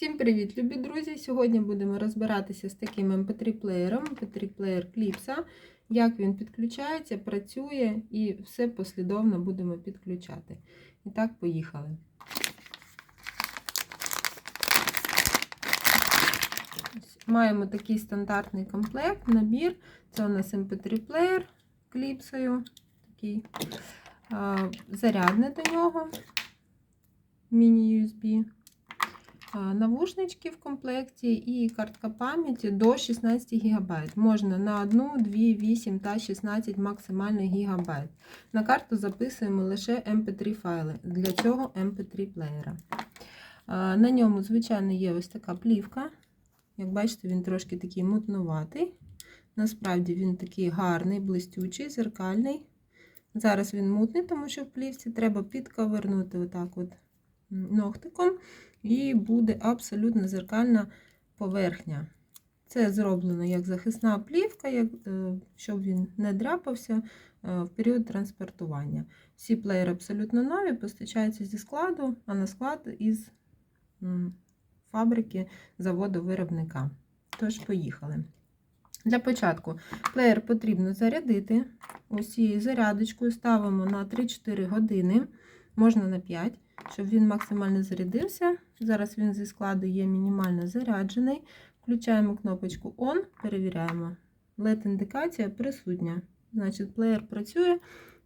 Всім привіт, любі друзі! Сьогодні будемо розбиратися з таким MP3-плеєром, MP3-плеєр Кліпса, як він підключається, працює і все послідовно будемо підключати. І так, поїхали. Маємо такий стандартний комплект, набір. Це у нас MP3-плеєр кліпсою, такий а, зарядне до нього, міні-USB навушнички в комплекті і картка пам'яті до 16 ГБ. Можна на 1, 2, 8 та 16 максимально ГБ. На карту записуємо лише MP3 файли. Для цього MP3 плеєра. На ньому, звичайно, є ось така плівка. Як бачите, він трошки такий мутнуватий. Насправді він такий гарний, блистючий, зеркальний. Зараз він мутний, тому що в плівці треба підковернути отак от ногтиком і буде абсолютно зеркальна поверхня. Це зроблено як захисна плівка, як, е, щоб він не дряпався е, в період транспортування. Всі плеєри абсолютно нові, постачаються зі складу, а на склад із фабрики заводу виробника. Тож, поїхали. Для початку плеєр потрібно зарядити. Ось цією зарядочкою ставимо на 3-4 години, можна на 5 щоб він максимально зарядився. Зараз він зі складу є мінімально заряджений. Включаємо кнопочку ON, перевіряємо. LED-індикація присутня. Значить, плеєр працює,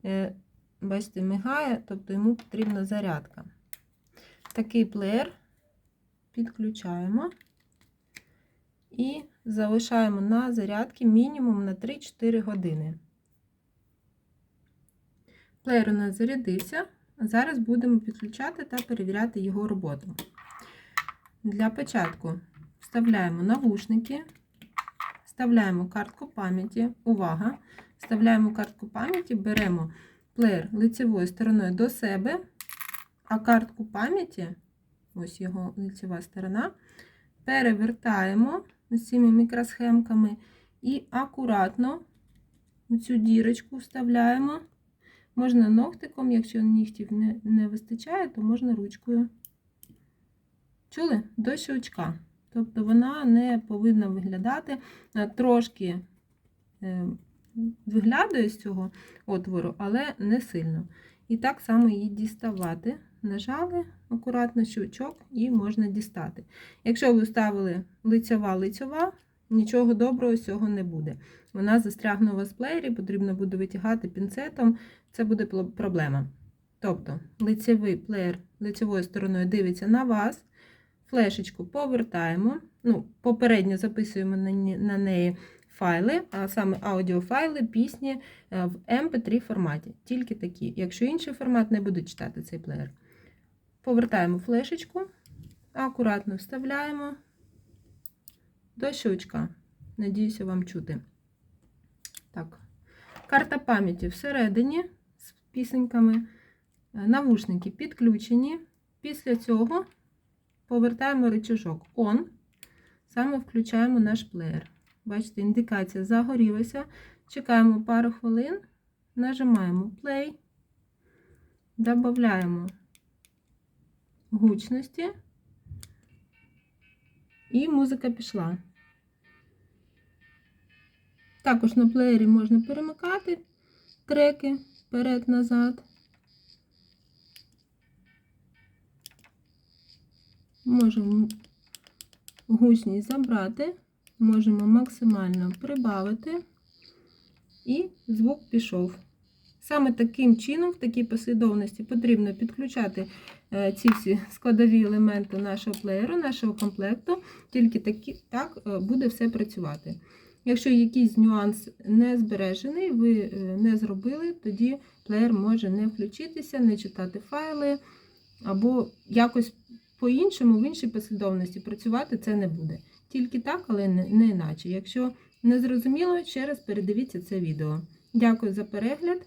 е, бачите, мигає, тобто йому потрібна зарядка. Такий плеєр підключаємо і залишаємо на зарядки мінімум на 3-4 години. Плеєр у нас зарядився. Зараз будемо підключати та перевіряти його роботу. Для початку вставляємо навушники, вставляємо картку пам'яті. Увага! Вставляємо картку пам'яті, беремо плеєр лицевою стороною до себе, а картку пам'яті, ось його лицева сторона, перевертаємо ось цими мікросхемками і акуратно цю дірочку вставляємо. Можна ногтиком, якщо нігтів не, не вистачає, то можна ручкою. Чули? До щелчка. Тобто вона не повинна виглядати е, трошки е, виглядає з цього отвору, але не сильно. І так само її діставати. Нажали акуратно щелчок і можна дістати. Якщо ви ставили лицьова-лицьова, нічого доброго з цього не буде. Вона застрягне у вас в плеєрі, потрібно буде витягати пінцетом, це буде проблема. Тобто, лицевий плеєр лицевою стороною дивиться на вас, флешечку повертаємо, ну, попередньо записуємо на неї файли, а саме аудіофайли, пісні е, в MP3 форматі. Тільки такі. Якщо інший формат, не буде читати цей плеєр. Повертаємо флешечку, акуратно вставляємо до щучка. Надіюся, вам чути. Так. Карта пам'яті всередині з пісеньками, е, навушники підключені. Після цього повертаємо рычажок ON, саме включаємо наш плеєр. Бачите, індикація загорілася. Чекаємо пару хвилин, нажимаємо play, додаємо гучності, і музика пішла. Також на плеєрі можна перемикати треки вперед-назад. Можемо гучність забрати, можемо максимально прибавити, і звук пішов. Саме таким чином, в такій послідовності, потрібно підключати е, ці всі складові елементи нашого плеєру, нашого комплекту, тільки такі, так е, буде все працювати. Якщо якийсь нюанс не збережений, ви е, не зробили, тоді плеєр може не включитися, не читати файли, або якось по-іншому, в іншій послідовності працювати це не буде. Тільки так, але не іначе. Якщо не зрозуміло, ще раз передивіться це відео. Дякую за перегляд.